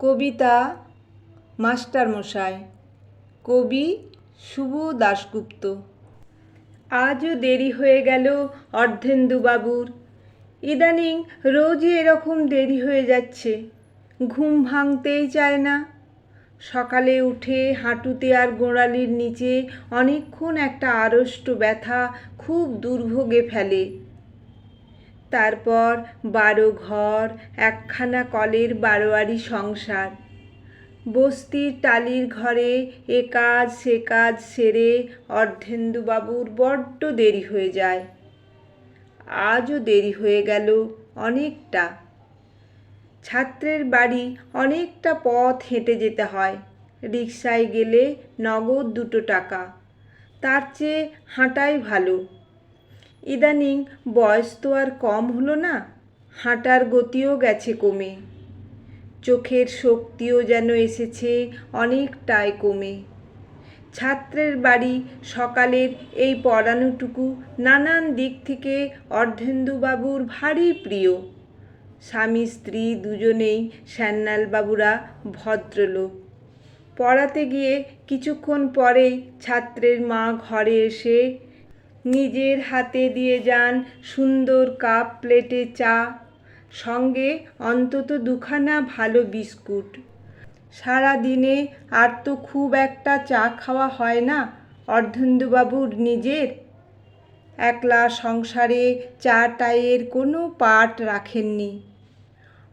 কবিতা মাস্টারমশাই, কবি শুভ দাশগুপ্ত। আজও দেরি হয়ে গেল অর্ধেন্দুবাবুর। ইদানিং রোজই এরকম দেরি হয়ে যাচ্ছে। ঘুম ভাঙতেই চায় না। সকালে উঠে হাঁটুতে আর গোড়ালির নিচে অনেকক্ষণ একটা আড়ষ্ট ব্যথা খুব দুর্ভোগে ফেলে। তারপর বারো ঘর, একখানা কলের বারোয়ারি সংসার। বস্তির টালির ঘরে এ কাজ, সে কাজ সেরে অর্ধেন্দুবাবুর বড্ড দেরি হয়ে যায়। আজও দেরি হয়ে গেল অনেকটা। ছাত্রের বাড়ি অনেকটা পথ হেঁটে যেতে হয়। রিক্সায় গেলে নগদ দুটো টাকা। তার চেয়ে হাঁটাই ভালো। ইদানিং বয়স তো আর কম হলো না, হাঁটার গতিও গেছে কমে। চোখের শক্তিও যেন এসেছে অনেকটাই কমে। ছাত্রের বাড়ি সকালের এই পড়ানোটুকু নানান দিক থেকে অর্ধেন্দুবাবুর ভারী প্রিয়। স্বামী, স্ত্রী দুজনেই শ্যান্নালবাবুরা ভদ্রলোক। পড়াতে গিয়ে কিছুক্ষণ পরেই ছাত্রের মা ঘরে এসে নিজের হাতে দিয়ে যান সুন্দর কাপ প্লেটে চা, সঙ্গে অন্তত দুখানা ভালো বিস্কুট। সারা দিনে আর তো খুব একটা চা খাওয়া হয় না, অর্ধেন্দুবাবুর নিজের। একলা সংসারে চা টাইয়ের কোনো পাট রাখেননি।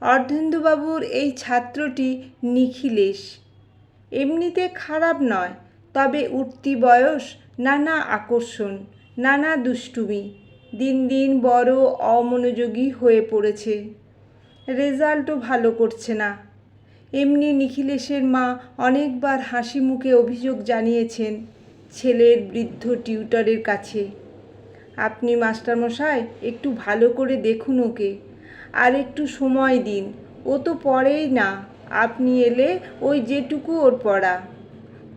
অর্ধেন্দুবাবুর এই ছাত্রটি নিখিলেশ। এমনিতে খারাপ নয়, তবে উঠতি বয়স নানা আকর্ষণ। নানা দুষ্টুমি। দিন দিন বড় অমনোযোগী হয়ে পড়েছে। রেজাল্টও ভালো করছে না। এমনি নিখিলেশের মা অনেকবার হাসি মুখে অভিযোগ জানিয়েছেন ছেলের বৃদ্ধ টিউটরের কাছে। আপনি মাস্টারমশাই, একটু ভালো করে দেখুন ওকে। আর একটু সময় দিন। ও তো পড়েই না। আপনি এলে ওই যেটুকু ওর পড়া।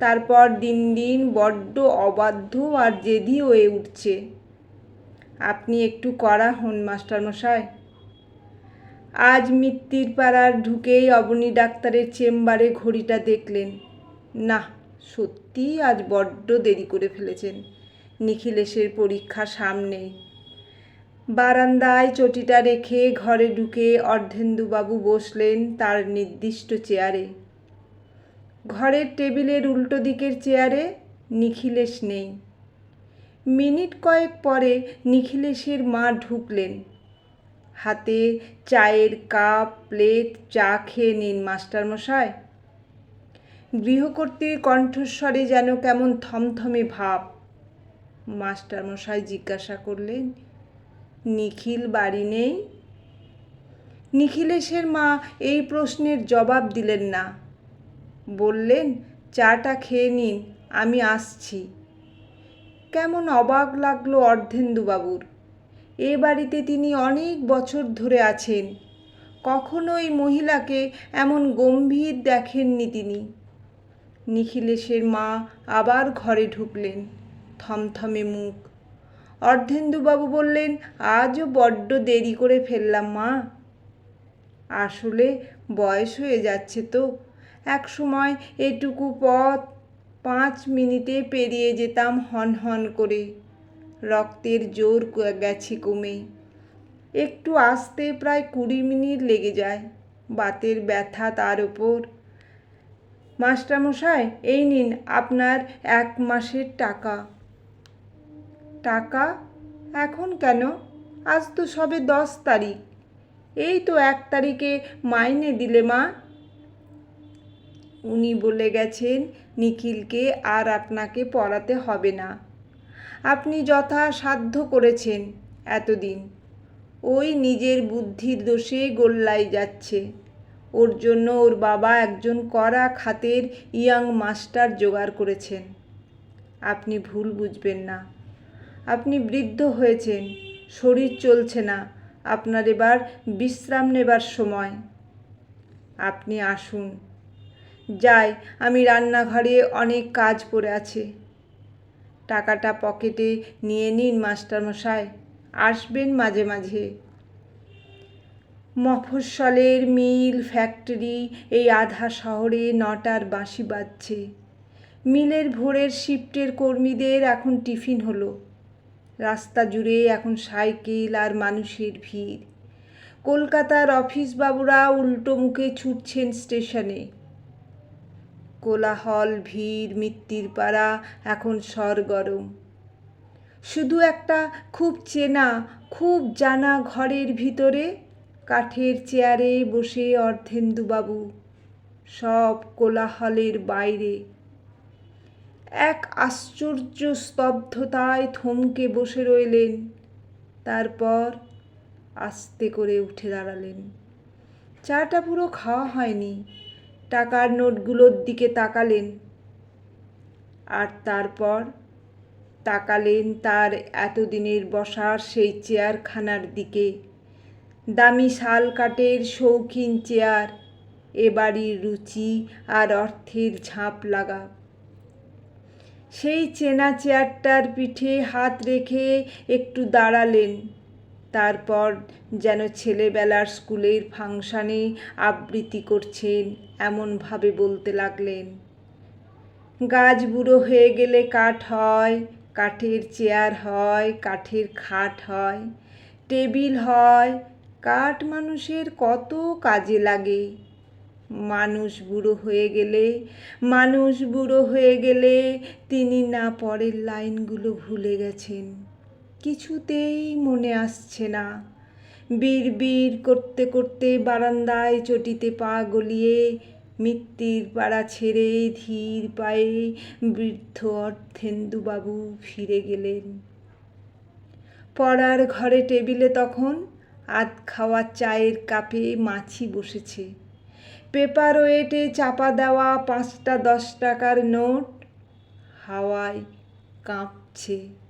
তারপর দিন দিন বড্ড অবাধ্য আর জেদি হয়ে উঠছে। আপনি একটু করা হন, মাস্টারমশাই। আজ মিত্তির পাড়ার ঢুকেই অবনী ডাক্তারের চেম্বারে ঘড়িটা দেখলেন। না সত্যিই আজ বড্ড দেরি করে ফেলেছেন। নিখিলেশের পরীক্ষা সামনেই বারান্দায় চটিটা রেখে ঘরে ঢুকে অর্ধেন্দুবাবু বসলেন তার নির্দিষ্ট চেয়ারে। ঘরের টেবিলের উল্টো দিকের চেয়ারে নিখিলেশ নেই। মিনিট কয়েক পরে নিখিলেশের মা ঢুকলেন। হাতে চায়ের কাপ, প্লেট, চা খেয়ে নিন, মাস্টারমশাই। গৃহকর্ত্রীর কণ্ঠস্বরে যেন কেমন থমথমে ভাব। মাস্টারমশাই জিজ্ঞাসা করলেন, নিখিল বাড়ি নেই? নিখিলেশের মা এই প্রশ্নের জবাব দিলেন না। বললেন, চাটা খেয়ে নিন, আমি আসছি। কেমন অবাক লাগল অর্ধেন্দুবাবুর। এ বাড়িতে তিনি অনেক বছর ধরে আছেন। কখনো এই মহিলাকে এমন গম্ভীর দেখেননি তিনি। নিখিলেশের মা আবার ঘরে ঢুকলেন, থমথমে মুখ। অর্ধেন্দুবাবু বললেন, আজও বড্ড দেরি করে ফেললাম মা। আসলে বয়স হয়ে যাচ্ছে তো। এক সময় এটুকু পথ পাঁচ মিনিটে পেরিয়ে যেতাম হন হন করে। রক্তের জোর গেছে কমে। একটু আসতে প্রায় কুড়ি মিনিট লেগে যায় বাতের ব্যথা তার ওপর। মাস্টারমশাই, এই নিন আপনার এক মাসের টাকা। টাকা? এখন কেন? আজ তো সবে দশ তারিখ। এই তো এক তারিখে মাইনে দিলে মা। উনি বলে গেছেন, নিখিলকে আর আপনাকে পড়াতে হবে না। আপনি যথা সাধ্য করেছেন এতদিন। ওই নিজের বুদ্ধির দোষে গোল্লাই যাচ্ছে। ওর জন্য ওর বাবা একজন কড়া খাতের ইয়াং মাস্টার জোগাড় করেছেন। আপনি ভুল বুঝবেন না। আপনি বৃদ্ধ হয়েছেন। শরীর চলছে না। আপনার এবার বিশ্রাম নেবার সময়। আপনি আসুন। যাই, আমি রান্নাঘরে অনেক কাজ পড়ে আছে। টাকাটা পকেটে নিয়ে নিন, মাস্টারমশাই। আসবেন মাঝে মাঝে। মফস্বলের মিল ফ্যাক্টরি এই আধা শহরে নটার বাঁশি বাজছে। মিলের ভোরের শিফটের কর্মীদের এখন টিফিন হলো। রাস্তা জুড়ে এখন সাইকেল আর মানুষের ভিড়। কলকাতার অফিস বাবুরা উল্টো মুখে ছুটছেন স্টেশনে। কোলাহল, ভিড় মৃত্যুর পাড়া, এখন সরগরম। শুধু একটা খুব চেনা, খুব জানা ঘরের ভিতরে, কাঠের চেয়ারে বসে অর্ধেন্দুবাবু, সব কোলাহলের বাইরে। এক আশ্চর্য স্তব্ধতায় থমকে বসে রইলেন, তারপর আস্তে করে উঠে দাঁড়ালেন। চাটা পুরো খাওয়া হয়নি। টাকার নোটগুলোর দিকে তাকালেন। আর তারপর তাকালেন তার এতদিনের বসার সেই চেয়ারখানার দিকে। দামি শাল কাঠের শৌখিন চেয়ার এ বাড়ির রুচি আর অর্থের ঝাঁপ লাগা। সেই চেনা চেয়ারটার পিঠে হাত রেখে একটু দাঁড়ালেন। তারপর যেন ছেলেবেলার স্কুলের ফাংশানে আবৃত্তি করছেন, এমনভাবে বলতে লাগলেন। গাছ বুড়ো হয়ে গেলে কাঠ হয়, কাঠের চেয়ার হয়, কাঠের খাট হয়, টেবিল হয়, কাঠ মানুষের কত কাজে লাগে। মানুষ বুড়ো হয়ে গেলে, মানুষ বুড়ো হয়ে গেলে তিনি না পরের লাইনগুলো ভুলে গেছেন। কিছুতেই মনে আসছে না। বীর করতে করতে বারান্দায় চটিতে পা গলিয়ে মৃত্যুর পাড়া ছেড়ে ধীর পায়ে বৃদ্ধ অর্থেন্দুবাবু ফিরে গেলেন। পড়ার ঘরে টেবিলে তখন আধ খাওয়া চায়ের কাপে মাছি বসেছে। পেপার ওয়েটে চাপা দেওয়া পাঁচটা দশ টাকার নোট হাওয়ায় কাঁপছে।